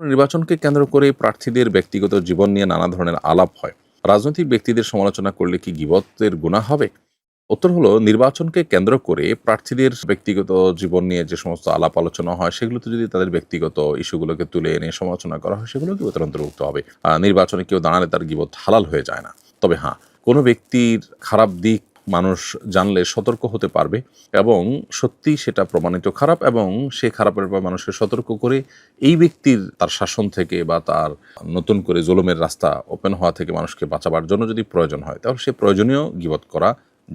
নির্বাচনকে কেন্দ্র করে প্রার্থীদের ব্যক্তিগত জীবন নিয়ে নানা ধরনের আলাপ হয়। রাজনৈতিক ব্যক্তিদের সমালোচনা করলে কি গিবতের গুণা হবে? উত্তর হলো, নির্বাচনকে কেন্দ্র করে প্রার্থীদের ব্যক্তিগত জীবন নিয়ে যে সমস্ত আলাপ আলোচনা হয়, সেগুলোতে যদি তাদের ব্যক্তিগত ইস্যুগুলোকে তুলে এনে সমালোচনা করা হয়, সেগুলো গিবতের অন্তর্ভুক্ত হবে। নির্বাচনে কেউ দাঁড়ালে তার গিবত হালাল হয়ে যায় না। তবে হ্যাঁ কোনো ব্যক্তির খারাপ দিক মানুষ জানলে সতর্ক হতে পারবে এবং সত্যি সেটা প্রমাণিত খারাপ এবং সে খারাপের ব্যাপারে মানুষকে সতর্ক করে এই ব্যক্তির তার শাসন থেকে বা তার নতুন করে জুলুমের রাস্তা ওপেন হওয়া থেকে মানুষকে বাঁচাবার জন্য যদি প্রয়োজন হয়, তাহলে সে প্রয়োজনীয় গিবত করা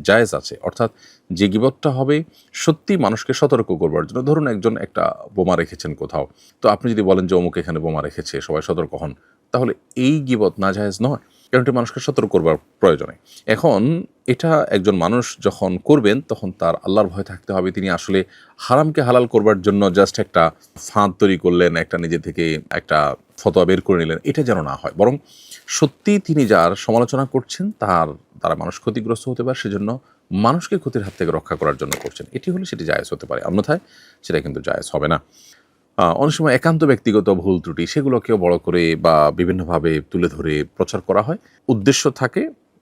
জায়েজ আছে। অর্থাৎ যে গিবতটা হবে, সত্যি মানুষকে সতর্ক করবার জন্য। ধরুন একজন একটা বোমা রেখেছেন কোথাও, তো আপনি যদি বলেন যে অমুক এখানে বোমা রেখেছে, সবাই সতর্ক হন, তাহলে এই গিবত না জায়েজ নয়। কারণ এটি মানুষকে সতর্ক করবার প্রয়োজনে। এখন এটা একজন মানুষ যখন করবেন, তখন তার আল্লাহর ভয় থাকতে হবে। তিনি আসলে হারামকে হালাল করবার জন্য জাস্ট একটা ফাঁদ তৈরি করলেন, একটা নিজে থেকে একটা ফতোয়া বের করে নিলেন। এটা যেন না হয়। বরং সত্যি তিনি যার সমালোচনা করছেন, তার দ্বারা মানুষ ক্ষতিগ্রস্ত হতে পারে, সেজন্য মানুষকে ক্ষতির হাত থেকে রক্ষা করার জন্য করছেন। এটি হলে সেটি জায়েজ হতে পারে। অন্যথায় সেটা কিন্তু জায়েজ হবে না। অনেক সময় একান্ত ব্যক্তিগত ভুল ত্রুটি, সেগুলোকেও বড় করে বা বিভিন্নভাবে তুলে ধরে প্রচার করা হয়। উদ্দেশ্য থাকে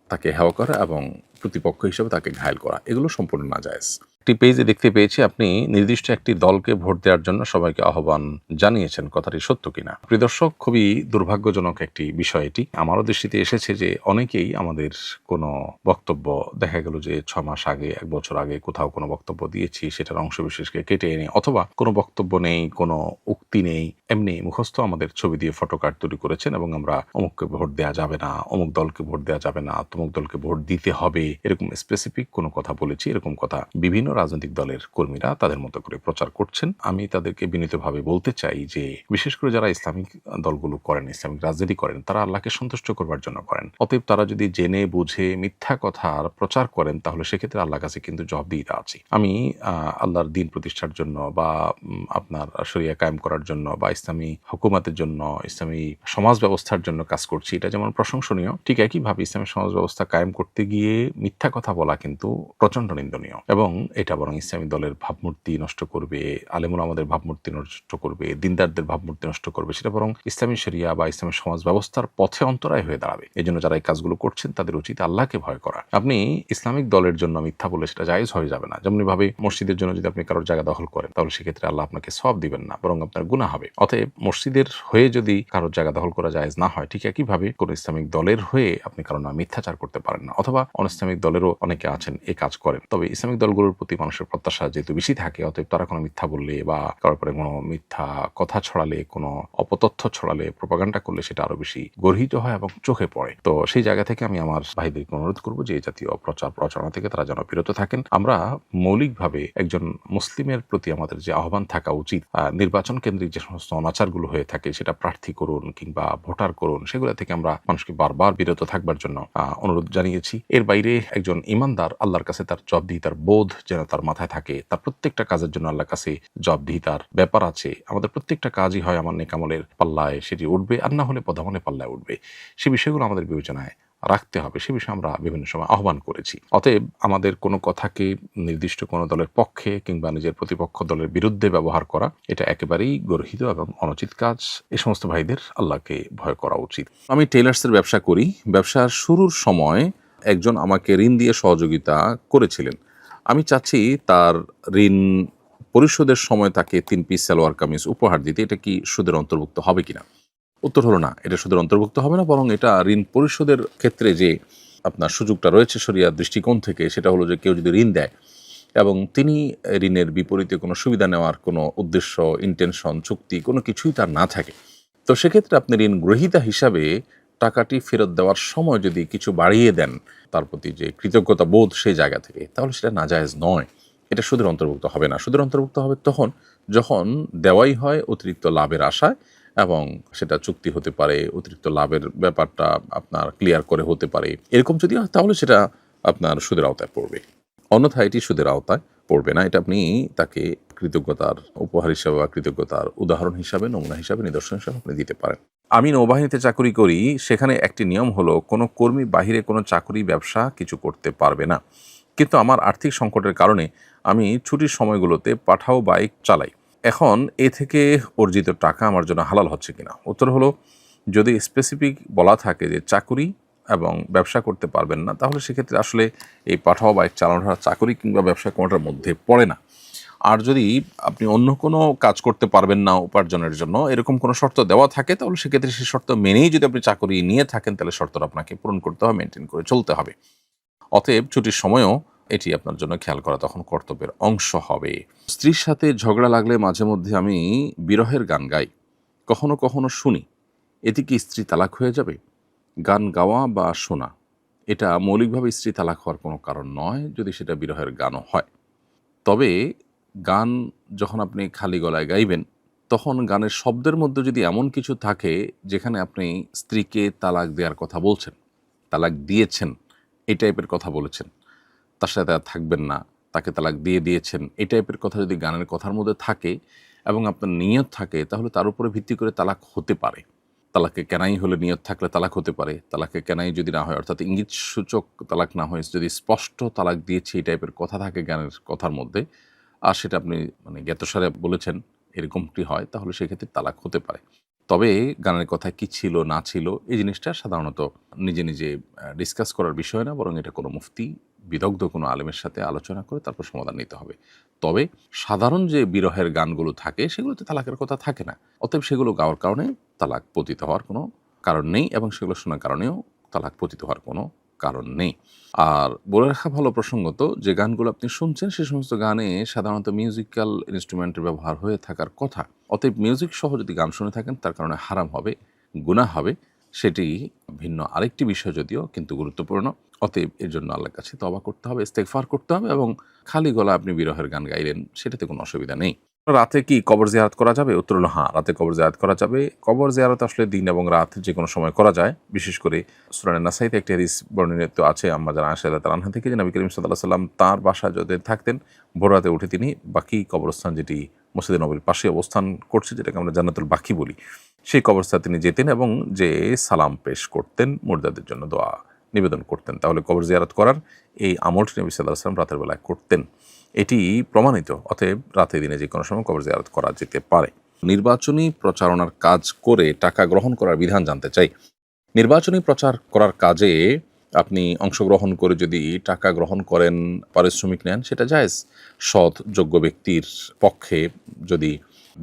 তাকে হেওয়া করা এবং প্রতিপক্ষ হিসেবে তাকে ঘায়ল করা। এগুলো সম্পূর্ণ না জায়েজ একটি পেজে দেখতে পেয়েছি আপনি নির্দিষ্ট একটি দলকে ভোট দেওয়ার জন্য সবাইকে আহ্বান জানিয়েছেন। কথাটি সত্য কিনা? প্রিয় দর্শক, খুবই দুর্ভাগ্যজনক একটি বিষয় এটি। আমারও দৃষ্টিতে এসেছে যে অনেকেই আমাদের কোনো বক্তব্য, দেখা গেল যে ছ মাস আগে, এক বছর আগে কোথাও কোনো বক্তব্য দিয়েছি, সেটার অংশ বিশেষকে কেটে এনে, অথবা কোনো বক্তব্য নেই, কোনো উক্তি নেই, এমনি মুখস্থ আমাদের ছবি দিয়ে ফটো কার্ড তৈরি করেছেন এবং আমরা অমুককে ভোট দেওয়া যাবে না, অমুক দলকে ভোট দেওয়া যাবে না, তমুক দলকে ভোট দিতে হবে এরকম স্পেসিফিক কোনো কথা বলেছি, এরকম কথা বিভিন্ন রাজনৈতিক দলের কর্মীরা তাদের মতো করে প্রচার করছেন। আমি তাদেরকে বিনীতভাবে বলতে চাই যে, বিশেষ করে যারা ইসলামিক দলগুলো করেন, ইসলামিক রাজনীতি করেন, তারা আল্লাহকে সন্তুষ্ট করবার জন্য করেন। অতএব তারা যদি জেনে, বুঝে মিথ্যা কথার প্রচার করেন, তাহলে সেক্ষেত্রে আল্লাহর কাছে কিন্তু জবাবদিহিতা আছে। আমি আল্লাহর দিন প্রতিষ্ঠার জন্য বা আপনার শরিয়া কায়েম করার জন্য বা ইসলামী হুকুমাতের জন্য, ইসলামী সমাজ ব্যবস্থার জন্য কাজ করছি, এটা যেমন প্রশংসনীয়, ঠিক একইভাবে ইসলামী সমাজ ব্যবস্থা কায়েম করতে গিয়ে মিথ্যা কথা বলা কিন্তু প্রচণ্ড নিন্দনীয়। এবং এটা বরং ইসলামী দলের ভাবমূর্তি নষ্ট করবে, আলেমুল আমাদের ভাবমূর্তি নষ্ট করবে, দিনদারদের ভাবমূর্তি নষ্ট করবে, সেটা বরং ইসলামী শরিয়া বা ইসলামী সমাজ ব্যবস্থার পথে অন্তরায় হয়ে দাঁড়াবে। এই জন্য যারা এই কাজগুলো করছেন, তাদের উচিত আল্লাহকে ভয় করা। আপনি ইসলামিক দলের জন্য মিথ্যা বলে সেটা জায়েজ হয়ে যাবে না। যেমন ভাবে মসজিদের জন্য যদি আপনি কারোর জায়গা দখল করেন, তাহলে সেক্ষেত্রে আল্লাহ আপনাকে সব দিবেন না, বরং আপনার গুণা হবে। অতএব মসজিদের হয়ে যদি কারোর জায়গা দখল করা জায়েজ না হয়, ঠিক একইভাবে কোন ইসলামিক দলের হয়ে আপনি কারও না মিথ্যাচার করতে পারেন না, অথবা অনইসলামিক দলেরও অনেকে আছেন এই কাজ করেন। তবে ইসলামিক দলগুলোর প্রতি মানুষের প্রত্যাশা যেহেতু বেশি থাকে, অতএব তারা কোনো মিথ্যা বললে বা কারোর কোনো মিথ্যা কথা ছড়ালে, কোনো অপতথ্য ছড়ালে প্রপাগান্ডা করলে সেটা আরও বেশি গর্হিত হয় এবং চোখে পড়ে। তো সেই জায়গা থেকে আমি আমার ভাইদেরকে অনুরোধ করব যে এই জাতীয় প্রচার প্রচারণা থেকে তারা যেন বিরত থাকেন। আমরা মৌলিকভাবে একজন মুসলিমের প্রতি আমাদের যে আহ্বান থাকা উচিত নির্বাচন কেন্দ্রিক যে সমস্ত অনাচারগুলো হয়ে থাকে সেটা প্রার্থী করুন কিংবা ভোটার করুন, সেগুলো থেকে আমরা মানুষকে বারবার বিরত থাকবার জন্য অনুরোধ জানিয়েছি। এর বাইরে একজন ইমানদার আল্লাহর কাছে তার জবাবদিহিতার বোধ যেন তার মাথায় থাকে, তার প্রত্যেকটা কাজের জন্য আল্লাহর কাছে জবাবদিহিতার ব্যাপার আছে। আমাদের প্রত্যেকটা কাজই হয় আমার নেকামলের পাল্লায় সেটি উঠবে আর না হলে পদামলে পাল্লায় উঠবে। সে বিষয়গুলো আমাদের বিবেচনায় রাখতে হবে, সে বিষয়ে আমরা বিভিন্ন সময় আহ্বান করেছি। অতএব আমাদের কোনো কথাকে নির্দিষ্ট কোনো দলের পক্ষে কিংবা নিজের প্রতিপক্ষ দলের বিরুদ্ধে ব্যবহার করা, এটা একেবারেই গর্হিত এবং অনুচিত কাজ। এ সমস্ত ভাইদের আল্লাহকে ভয় করা উচিত। আমি টেলার্সের ব্যবসা করি। ব্যবসার শুরুর সময় একজন আমাকে ঋণ দিয়ে সহযোগিতা করেছিলেন। আমি চাচ্ছি তার ঋণ পরিশোধের সময় তাকে তিন পিস সালোয়ার কামিজ উপহার দিতে। এটা কি সুদের অন্তর্ভুক্ত হবে কিনা? উত্তর হলো না, এটা সুদের অন্তর্ভুক্ত হবে না, বরং এটা ঋণ পরিশোধের ক্ষেত্রে যে আপনার সুযোগটা রয়েছে সরিয়া দৃষ্টিকোণ থেকে, সেটা হলো যে কেউ যদি ঋণ দেয় এবং তিনি ঋণের বিপরীতে কোনো সুবিধা নেওয়ার কোনো উদ্দেশ্য ইন্টেনশন চুক্তি কোনো কিছুই তার না থাকে, তো সেক্ষেত্রে আপনি ঋণ গ্রহীতা হিসাবে টাকাটি ফেরত দেওয়ার সময় যদি কিছু বাড়িয়ে দেন, তার প্রতি যে কৃতজ্ঞতা বোধ সেই জায়গা থেকে, তাহলে সেটা নাজায়েজ নয়। এটা সুদের অন্তর্ভুক্ত হবে না। সুদের অন্তর্ভুক্ত হবে তখন, যখন দেওয়াই হয় অতিরিক্ত লাভের আশায় এবং সেটা চুক্তি হতে পারে, অতিরিক্ত লাভের ব্যাপারটা আপনার ক্লিয়ার করে হতে পারে। এরকম যদি হয়, তাহলে সেটা আপনার সুদের আওতায় পড়বে। অন্যথায় এটি সুদের আওতায় পড়বে না। এটা আপনি তাকে কৃতজ্ঞতার উপহার হিসাবে বা কৃতজ্ঞতার উদাহরণ হিসাবে, নমুনা হিসাবে, নিদর্শন হিসাবে আপনি দিতে পারেন। আমি নৌবাহিনীতে চাকরি করি, সেখানে একটি নিয়ম হলো, কোনো কর্মী বাহিরে কোনো চাকরি ব্যবসা কিছু করতে পারবে না। কিন্তু আমার আর্থিক সংকটের কারণে আমি ছুটির সময়গুলোতে পাঠাও বাইক চালাই। এখন এ থেকে অর্জিত টাকা আমার জন্য হালাল হচ্ছে কিনা? উত্তর হলো, যদি স্পেসিফিক বলা থাকে যে চাকুরি এবং ব্যবসা করতে পারবেন না, তাহলে সেক্ষেত্রে আসলে এই পাঠাও বাইক চালানোটা চাকরি কিংবা ব্যবসা কোনোটার মধ্যে পড়ে না। আর যদি আপনি অন্য কোনো কাজ করতে পারবেন না উপার্জনের জন্য, এরকম কোনো শর্ত দেওয়া থাকে, তাহলে সেক্ষেত্রে সেই শর্ত মেনেই যদি আপনি চাকরি নিয়ে থাকেন, তাহলে শর্তটা আপনাকে পূরণ করতে হবে, মেনটেন করে চলতে হবে। অতএব ছুটির সময়ও এটি আপনার জন্য খেয়াল করা তখন কর্তব্যের অংশ হবে। স্ত্রীর সাথে ঝগড়া লাগলে মাঝে মধ্যে আমি বিরহের গান গাই। কখনো কখনো শুনি। এতে কি স্ত্রী তালাক হয়ে যাবে? গান গাওয়া বা শোনা, এটা মৌলিকভাবে স্ত্রী তালাক হওয়ার কোনো কারণ নয় যদি সেটা বিরহের গানও হয়। তবে গান যখন আপনি খালি গলায় গাইবেন, তখন গানের শব্দের মধ্যে যদি এমন কিছু থাকে যেখানে আপনি স্ত্রীকে তালাক দেওয়ার কথা বলছেন, তালাক দিয়েছেন, এই টাইপের কথা বলেছেন, তার সাথে আর থাকবেন না, তাকে তালাক দিয়ে দিয়েছেন, এই টাইপের কথা যদি গানের কথার মধ্যে থাকে এবং আপনার নিয়ত থাকে, তাহলে তার উপরে ভিত্তি করে তালাক হতে পারে। তালাকে কেনাই হলে নিয়ত থাকলে তালাক হতে পারে তালাকে কেনাই যদি না হয়, অর্থাৎ ইঙ্গিত সূচক তালাক না হয় যদি স্পষ্ট তালাক দিয়েছে এই টাইপের কথা থাকে গানের কথার মধ্যে, আর সেটা আপনি মানে জ্ঞাতসারে বলেছেন এরকমটি হয়, তাহলে সেক্ষেত্রে তালাক হতে পারে। তবে গানের কথা কি ছিল, না ছিল, এই জিনিসটা সাধারণত নিজে নিজে ডিসকাস করার বিষয় না, বরং এটা কোনো মুফতি বিদগ্ধ কোনো আলেমের সাথে আলোচনা করে তারপর সমাধান নিতে হবে। তবে সাধারণ যে বিরহের গানগুলো থাকে, সেগুলোতে তালাকের কথা থাকে না। অতএব সেগুলো গাওয়ার কারণে তালাক পতিত হওয়ার কোনো কারণ নেই এবং সেগুলো শোনার কারণেও তালাক পতিত হওয়ার কোনো কারণ নেই। আর বলে রাখা ভালো প্রসঙ্গত, যে গানগুলো আপনি শুনছেন, সে সমস্ত গানে সাধারণত মিউজিক্যাল ইনস্ট্রুমেন্টের ব্যবহার হয়ে থাকার কথা। অতএব মিউজিক সহ যদি গান শুনে থাকেন, তার কারণে হারাম হবে গুণা হবে। সেটি ভিন্ন আরেকটি বিষয় যদিও, কিন্তু গুরুত্বপূর্ণ। অতএব এর জন্য আল্লাহর কাছে তবা করতে হবে ইস্তেকফার করতে হবে এবং খালি গলা আপনি বিরহের গান গাইলেন, সেটাতে কোনো অসুবিধা নেই। রাতে কি কবর জিয়ারত করা যাবে? উত্তর হলো হ্যাঁ রাতে কবর জিয়ারত করা যাবে। কবর জিয়ারত আসলে দিন এবং রাত যে কোনো সময় করা যায়। বিশেষ করে সুরানের নাসাইতে একটি হাদিস বর্ণিত আছে, আম্মা জানা আশা তালানহা থেকে যে নবী করিম সাল্লাহ সাল্লাম তাঁর বাসা যদি থাকতেন, ভোর রাতে উঠে তিনি বাকি কবরস্থান যেটি মসজিদে নবীর পাশে অবস্থান করছে, যেটাকে আমরা জান্নাতুল বাকি বলি। সেই কবরস্থানে তিনি যেতেন এবং যে সালাম পেশ করতেন, মুর্দাদের জন্য দোয়া নিবেদন করতেন। তাহলে কবর জিয়ারত করার এই আমলটি নবী সাল্লাহ সাল্লাম রাতের বেলায় করতেন। এটি প্রমাণিত, অতএব রাতে দিনে যে কোনো সময় কবর জিয়ারত করা যেতে পারে। নির্বাচনী প্রচারণার কাজ করে টাকা গ্রহণ করার বিধান জানতে চাই। নির্বাচনী প্রচার করার কাজে আপনি অংশগ্রহণ করে যদি টাকা গ্রহণ করেন, পারিশ্রমিক নেন, সেটা জায়েজ। সৎ, যোগ্য ব্যক্তির পক্ষে যদি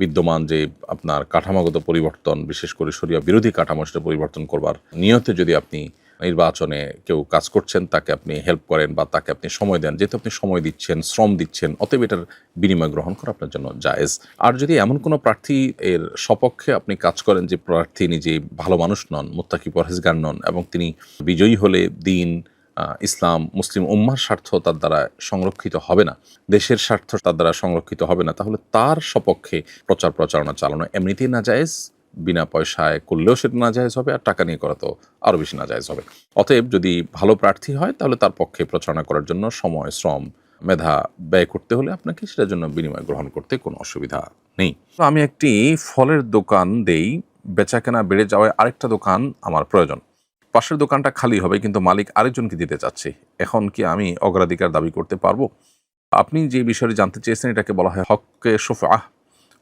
বিদ্যমান যে আপনার কাঠামোগত পরিবর্তন, বিশেষ করে সরিয়া বিরোধী কাঠামো সেটা পরিবর্তন করবার নিয়তে যদি আপনি নির্বাচনে কেউ কাজ করছেন, তাকে আপনি হেল্প করেন বা তাকে আপনি সময় দেন, যেহেতু আপনি সময় দিচ্ছেন, শ্রম দিচ্ছেন, অতএব এটার বিনিময় গ্রহণ করা আপনার জন্য জায়েজ। আর যদি এমন কোনো প্রার্থী এর সপক্ষে আপনি কাজ করেন যে প্রার্থী নিজে ভালো মানুষ নন, মুত্তাকি পরহেজগার নন এবং তিনি বিজয়ী হলে দিন ইসলাম, মুসলিম উম্মার স্বার্থ তার দ্বারা সংরক্ষিত হবে না। দেশের স্বার্থ তার দ্বারা সংরক্ষিত হবে না। তাহলে তার সপক্ষে প্রচার প্রচারণা চালানো এমনিতেই না জায়েজ বিনা পয়সায় করলেও সেটা না জায়জ হবে আর টাকা নিয়ে করা তো আরও বেশি না জায়জ হবে। অতএব যদি ভালো প্রার্থী হয়, তাহলে তার পক্ষে প্রচারণা করার জন্য সময়, শ্রম, মেধা ব্যয় করতে হলে আপনাকে সেটার জন্য বিনিময় গ্রহণ করতে কোনো অসুবিধা নেই। আমি একটি ফলের দোকান দেই। বেচা কেনা বেড়ে যাওয়ায় আরেকটা দোকান আমার প্রয়োজন। পাশের দোকানটা খালি হবে, কিন্তু মালিক আরেকজনকে দিতে চাচ্ছে। এখন কি আমি অগ্রাধিকার দাবি করতে পারব? আপনি যে বিষয়টি জানতে চেয়েছেন, এটাকে বলা হয় হককে সোফা,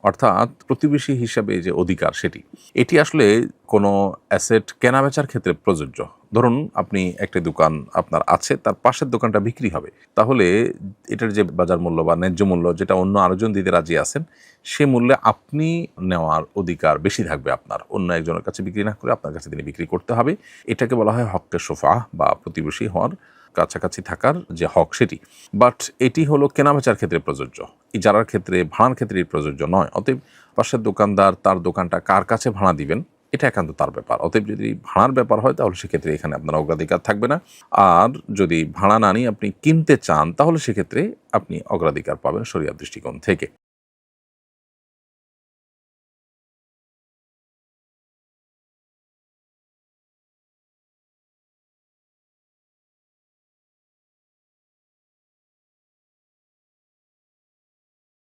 অর্থাৎ প্রতিবেশী হিসাবে যে অধিকার সেটি। এটি আসলে কোনো অ্যাসেট কেনাবেচার ক্ষেত্রে প্রযোজ্য। ধরুন আপনি একটি দোকান আপনার আছে, তার পাশের দোকানটা বিক্রি হবে। তাহলে এটার যে বাজার মূল্য বা ন্যায্য মূল্য যেটা অন্য আরেকজন দিতে রাজি আছেন, সে মূল্যে আপনি নেওয়ার অধিকার বেশি থাকবে আপনার। অন্য একজনের কাছে বিক্রি না করে আপনার কাছে তিনি বিক্রি করতে হবে। এটাকে বলা হয় হককে সোফা বা প্রতিবেশী হওয়ার কাছাকাছি থাকার যে হক সেটি। বাট এটি হলো কেনাবেচার ক্ষেত্রে প্রযোজ্য। ইজারার ক্ষেত্রে, ভাড়ার ক্ষেত্রে প্রযোজ্য নয়। অতএব পাশের দোকানদার তার দোকানটা কার কাছে ভাড়া দিবেন? এটা একান্ত তার ব্যাপার। অতএব যদি ভাড়ার ব্যাপার হয়, তাহলে সেক্ষেত্রে এখানে আপনার অগ্রাধিকার থাকবে না। আর যদি ভাড়া না নিয়ে আপনি কিনতে চান, তাহলে সেক্ষেত্রে আপনি অগ্রাধিকার পাবেন সরিয়া দৃষ্টিকোণ থেকে।